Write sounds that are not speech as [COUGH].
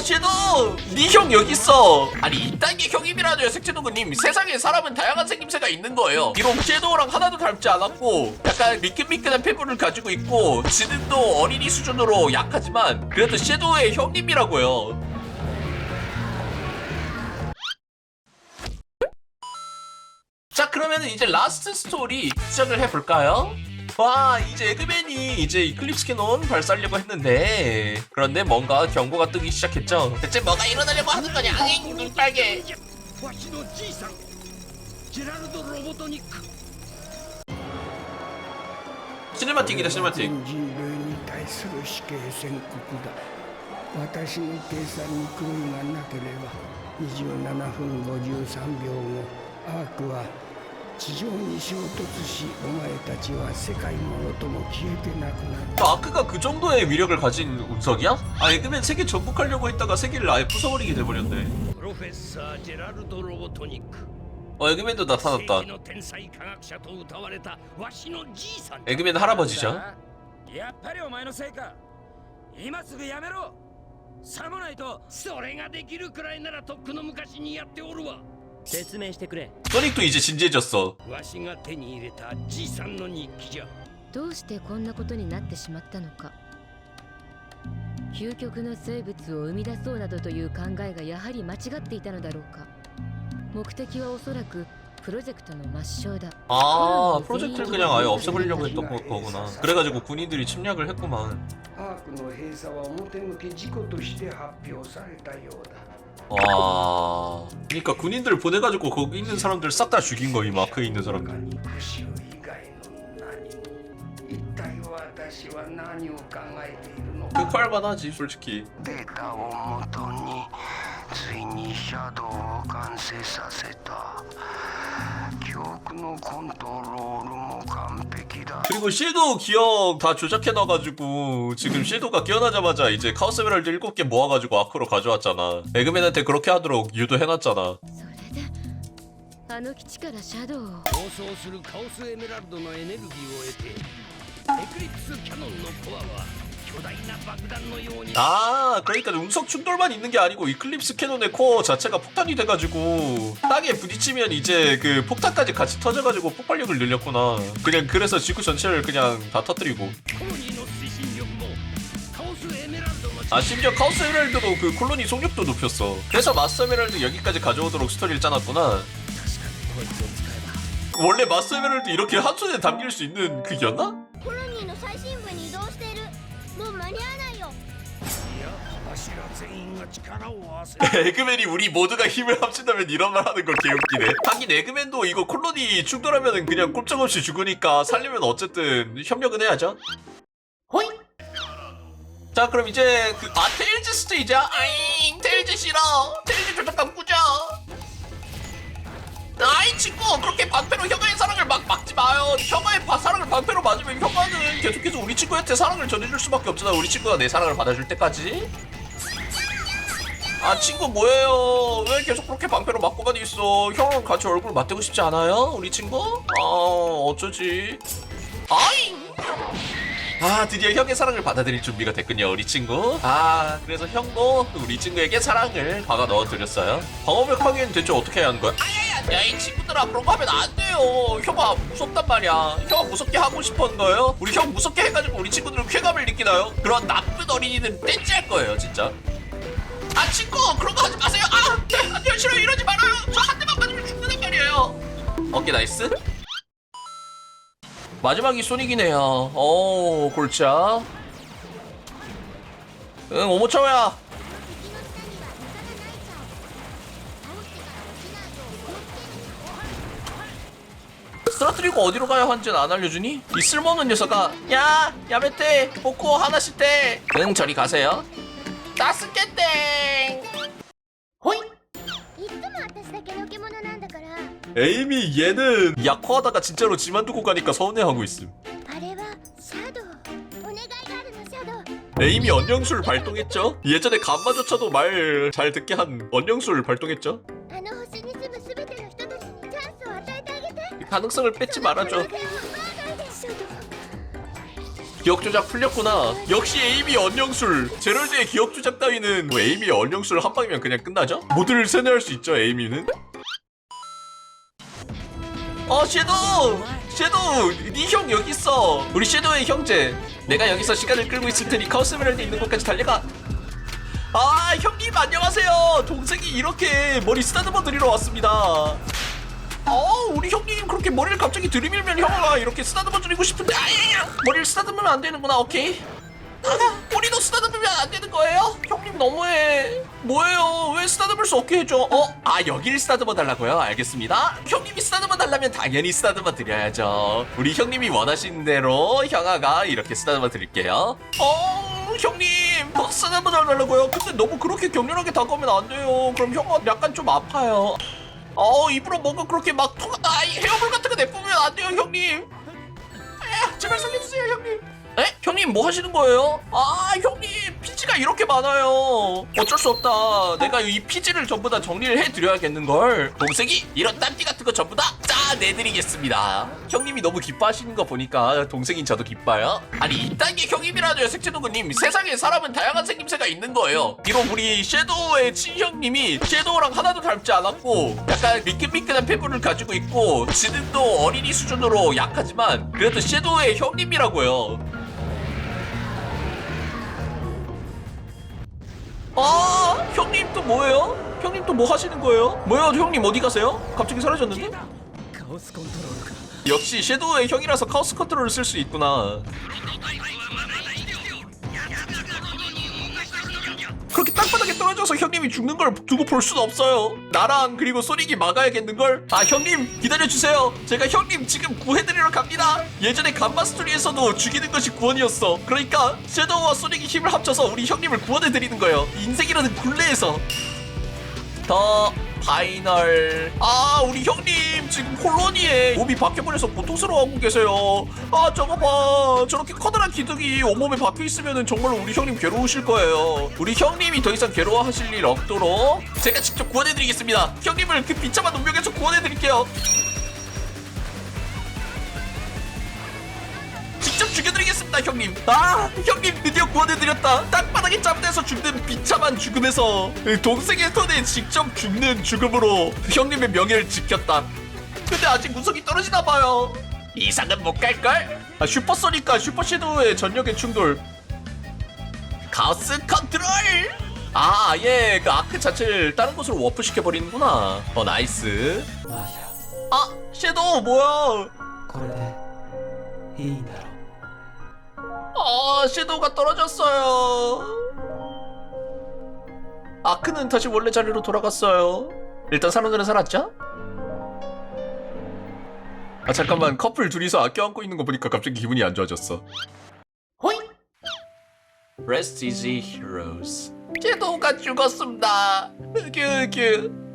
섀도우 네형 여기 있어. 아니 이딴 게 형님이라뇨 색채도구님. 세상에 사람은 다양한 생김새가 있는 거예요. 비록 섀도우랑 하나도 닮지 않았고 약간 미끈미끈한 피부를 가지고 있고 지능도 어린이 수준으로 약하지만 그래도 섀도우의 형님이라고요. 자 그러면 이제 라스트 스토리 시작을 해볼까요? 와 이제 에그맨이 이제 이클립스 캐논 발사하려고 했는데 그런데 뭔가 경고가 뜨기 시작했죠 대체 뭐가 일어나려고 하는 거냐 잉 눈빨개 わしのじいさんジェラルド・ロボトニック 시네마틱이다 시네마틱 全人類に対する死刑宣告だ私の計算に狂いがなければ27分53秒後アークは 地上に衝突しお前たちは世界ものとも消えてなくなる 아크가 그 정도의 위력을 가진 운석이야? 아 에그맨 세계 정복하려고 했다가 세계를 아예 부숴버리게 돼버렸네 プロフェッサージェラルド・ロボトニック 어 에그맨도 世 나타났다 紀の天才科学者と謳われたわしのじいさん 에그맨 할아버지죠 やっぱりお前のせいか今すぐやめろさもないとそれができるくらいならとっくの昔にやっておるわ 説明してくれ 소닉도 이제 진지해졌어 わしが手に入れたじいさんの日記じゃどうしてこんなことになってしまったのか究極の生物を生み出そうなどという考えがやはり間違っていたのだろうか目的はおそらくプロジェクトの抹消だ 아 프로젝트를 그냥 아예 없애버리려고 했던 거- 거구나 그래가지고 군인들이 침략을 했구만 アークの閉鎖は表向き事故として発表されたようだ 와 그니까 군인들 보내가지고 거기 있는 사람들 싹 다 죽인 거이 마크에 있는 他 사람들 に復讐以外の何一体私は何を考えているのか 극활만하지 솔직히 データをもとについにシャドウを完成させた記憶のコントロールも完璧だ 그리고 섀도우 기억 다 조작해놔가지고 지금 섀도우가 깨어나자마자 이제 카오스 에메랄드 7개 모아가지고 아크로 가져왔잖아 에그맨한테 그렇게 하도록 유도해놨잖아 それであの基地からシャドウを暴走するカオスエメラルドのエネルギーを得てエクリプスキャノン 아 그러니까 음석 충돌만 있는 게 아니고 이클립스 캐논의 코어 자체가 폭탄이 돼가지고 땅에 부딪히면 이제 그 폭탄까지 같이 터져가지고 폭발력을 늘렸구나. 그냥 그래서 지구 전체를 그냥 다 터뜨리고. 아 심지어 카오스 에메랄드도 그 콜로니 속력도 높였어. 그래서 마스 에메랄드 여기까지 가져오도록 스토리를 짜놨구나. 원래 마스 에메랄드 이렇게 한 손에 담길 수 있는 그이었나? [LAUGHS] 에그맨이 우리 모두가 힘을 합친다면 이런 말 하는 거 개웃기네. 하긴 에그맨도 이거 콜로니 충돌하면 그냥 꼼짝없이 죽으니까 살려면 어쨌든 협력은 해야죠. 호이. 자 그럼 이제 그 아 테일즈 스테이지야? 아잉 테일즈 싫어. 테일즈 조작감 꾸져. 아이 친구 그렇게 방패로 혁아의 사랑을 막 막지 마요. 혁아의 바- 사랑을 방패로 맞으면 혁아는 계속해서 우리 친구한테 사랑을 전해줄 수밖에 없잖아. 우리 친구가 내 사랑을 받아줄 때까지. 아 친구 뭐예요? 왜 계속 그렇게 방패로 맞고만 있어? 형은 같이 얼굴 맞대고 싶지 않아요? 우리 친구? 아 어쩌지? 아잉! 아 드디어 형의 사랑을 받아들일 준비가 됐군요 우리 친구 아 그래서 형도 우리 친구에게 사랑을 박아 넣어드렸어요 방어벽 하기엔 대체 어떻게 해야 하는 거야? 아야야 야이 친구들아 그런 거 하면 안 돼요 형아 무섭단 말이야 형아 무섭게 하고 싶은 거예요? 우리 형 무섭게 해가지고 우리 친구들은 쾌감을 느끼나요? 그런 나쁜 어린이는 떼찌할 거예요 진짜 아 친구 그런 거 하지 마세요. 아 네, 싫어 이러지 말아요. 저 한 대만 맞으면 죽는단 말이에요. 어깨 나이스. 마지막이 소닉이네요. 오 골차. 응 오모차야. 쓰러뜨리고 어디로 가야 하는지는 안 알려주니? 이 쓸모없는 녀석아 야 야메테 보코 하나씩 때 응 저리 가세요 따스켓땡 호이 いつも私だけのけ者なんだから 에이미 얘는 약화하다가 진짜로 지만 두고 가니까 서운해하고 있음 あれはシャドウお願いがあるのシャドウ 에이미 언영술 발동했죠? 예전에 감마조차도 말 잘 듣게 한 언영술 발동했죠? あの星に住む全ての人たちにチャンスを与えてあげて 가능성을 뺏지 말아줘 お願いをシャドウ 기억 조작 풀렸구나. 역시 에이미 언영술. 제럴드의 기억 조작 따위는 뭐 에이미의 언영술 한 방이면 그냥 끝나죠? 모두를 세뇌할 수 있죠, 에이미는. 어, 섀도우! 섀도우! 네 형 여기 있어. 우리 섀도우의 형제. 내가 여기서 시간을 끌고 있을 테니 카오스 에메랄드 있는 곳까지 달려가. 아, 형님 안녕하세요. 동생이 이렇게 머리 쓰다듬어 드리러 왔습니다. 어, 우리 형님 그렇게 머리를 갑자기 들이밀면 형아가 이렇게 쓰다듬어 드리고 싶은데. 아야야 머리를 쓰다듬으면 안 되는구나 오케이. 아, 머리도 쓰다듬으면 안 되는 거예요? 형님 너무해. 뭐예요? 왜 쓰다듬을 수 없게 해줘? 어? 아 여기를 쓰다듬어 달라고요? 알겠습니다. 형님이 쓰다듬어 달라면 당연히 쓰다듬어 드려야죠. 우리 형님이 원하시는 대로 형아가 이렇게 쓰다듬어 드릴게요. 어 형님. 뭐 쓰다듬어 달라고요? 근데 너무 그렇게 격렬하게 다가오면 안 돼요. 그럼 형아 약간 좀 아파요 어 입으로 뭔가 그렇게 막 통... 아, 이 헤어물 같은 거 내뿜으면 안 돼요 형님 에, 제발 살려주세요 형님 에? 형님 뭐 하시는 거예요? 아 형님 피지가 이렇게 많아요. 어쩔 수 없다. 내가 이 피지를 전부 다 정리를 해드려야겠는걸. 동생이 이런 땀띠 같은 거 전부 다 짜내드리겠습니다. 형님이 너무 기뻐하시는 거 보니까 동생인 저도 기뻐요. 아니 이딴 게 형님이라도요 색채동그님. 세상에 사람은 다양한 생김새가 있는 거예요. 비록 우리 섀도우의 친형님이 섀도우랑 하나도 닮지 않았고 약간 미끈미끈한 피부를 가지고 있고 지능도 어린이 수준으로 약하지만 그래도 섀도우의 형님이라고요 아 형님 또 뭐예요? 형님 또 뭐 하시는 거예요? 뭐요 형님 어디 가세요? 갑자기 사라졌는데? 역시 섀도우의 형이라서 카오스 컨트롤을 쓸 수 있구나 떨어져서 형님이 죽는 걸 두고 볼 수는 없어요. 나랑 그리고 소닉이 막아야겠는걸? 아 형님 기다려주세요. 제가 형님 지금 구해드리러 갑니다. 예전에 간마 스토리에서도 죽이는 것이 구원이었어. 그러니까 섀도우와 소닉이 힘을 합쳐서 우리 형님을 구원해드리는 거예요. 인생이라는 굴레에서. 더 파이널. 아 우리 형님 지금 콜로니에 몸이 박혀버려서 고통스러워하고 계세요. 아 저거 봐. 저렇게 커다란 기둥이 온몸에 박혀있으면 정말로 우리 형님 괴로우실 거예요. 우리 형님이 더 이상 괴로워하실 일 없도록 제가 직접 구원해드리겠습니다. 형님을 그 비참한 운명에서 구원해드릴게요 죽여드리겠습니다 형님 아 형님 드디어 구원해드렸다 땅바닥에 짬내서 죽는 비참한 죽음에서 동생의 손에 직접 죽는 죽음으로 형님의 명예를 지켰다 근데 아직 운석이 떨어지나봐요 이상은 못 갈걸? 아, 슈퍼소니까 슈퍼섀도우의 전력의 충돌 가스 컨트롤 아 아예 그 아크 자체를 다른 곳으로 워프 시켜버리는구나 어 나이스 아 섀도우 뭐야 これでいいんだろう 아, 섀도우가 떨어졌어요. 아크는 다시 원래 자리로 돌아갔어요. 일단 사람들은 살았죠? 아, 잠깐만. 커플 둘이서 아껴 안고 있는 거 보니까 갑자기 기분이 안 좋아졌어. 호이! Rest easy heroes. 섀도우가 죽었습니다. 으규, 으규.